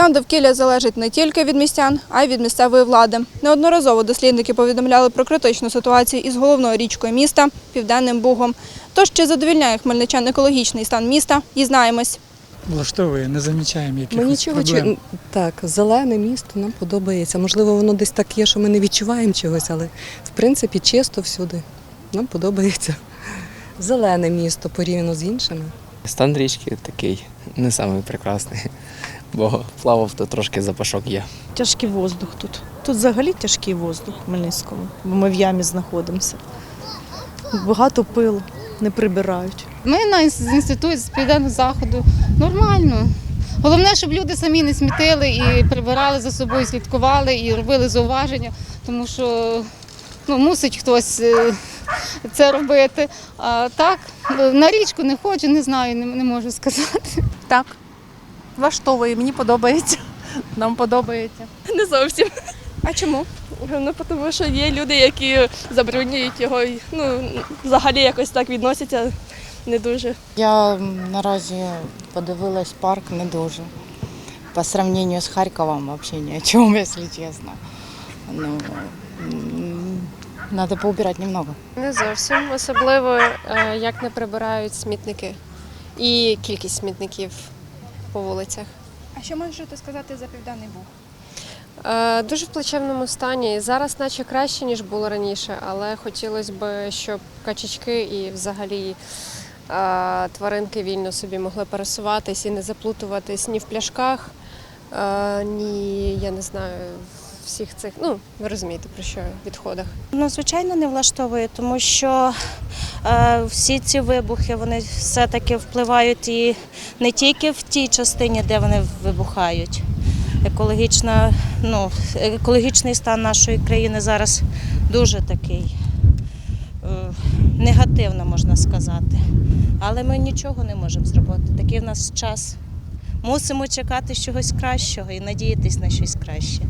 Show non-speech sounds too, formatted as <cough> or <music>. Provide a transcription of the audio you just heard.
Стан довкілля залежить не тільки від містян, а й від місцевої влади. Неодноразово дослідники повідомляли про критичну ситуацію із головною річкою міста Південним Бугом. Тож чи задовільняє хмельничан екологічний стан міста, дізнаємось. влаштовує, не замічаємо Ми якихось нічого проблем. чи- так, зелене місто нам подобається. Можливо, воно десь так є, що ми не відчуваємо чогось, але в принципі чисто всюди. Нам подобається. Зелене місто порівняно з іншими. Стан річки такий не самий прекрасний, бо плавав то трошки запашок є. Тяжкий воздух тут. Тут взагалі тяжкий воздух в Хмельницькому, бо ми в ямі знаходимося. Багато пилу, не прибирають. Ми на інс- з південного заходу нормально. Головне, щоб люди самі не смітили і прибирали за собою, слідкували і робили зауваження, тому що ну, мусить хтось е, це робити. А так, на річку не хочу, не знаю, не, не можу сказати. Так, влаштовує, мені подобається. Нам подобається. Не зовсім. А чому? Ну, тому що є люди, які забруднюють його, і, ну, взагалі якось так відносяться не дуже. Я наразі подивилась парк не дуже. По сравнению з Харковом взагалі ні о чому, <laughs> якщо чесно. Ну, надо поубирати немного. Не зовсім, особливо е, як не прибирають смітники і кількість смітників по вулицях. А що можете сказати за Південний Буг? Е, Дуже в плачевному стані. Зараз наче краще, ніж було раніше, але хотілося б, щоб качечки і взагалі е, тваринки вільно собі могли пересуватись і не заплутуватись ні в пляшках, е, ні, я не знаю, всіх цих, ну, ви розумієте, про що відходах. Ну, звичайно, не влаштовує, тому що е, всі ці вибухи вони все-таки впливають і не тільки в тій частині, де вони вибухають. Екологічна, ну, екологічний стан нашої країни зараз дуже такий е, негативно, можна сказати. Але ми нічого не можемо зробити. Такий в нас час. Мусимо чекати чогось кращого і надіятись на щось краще.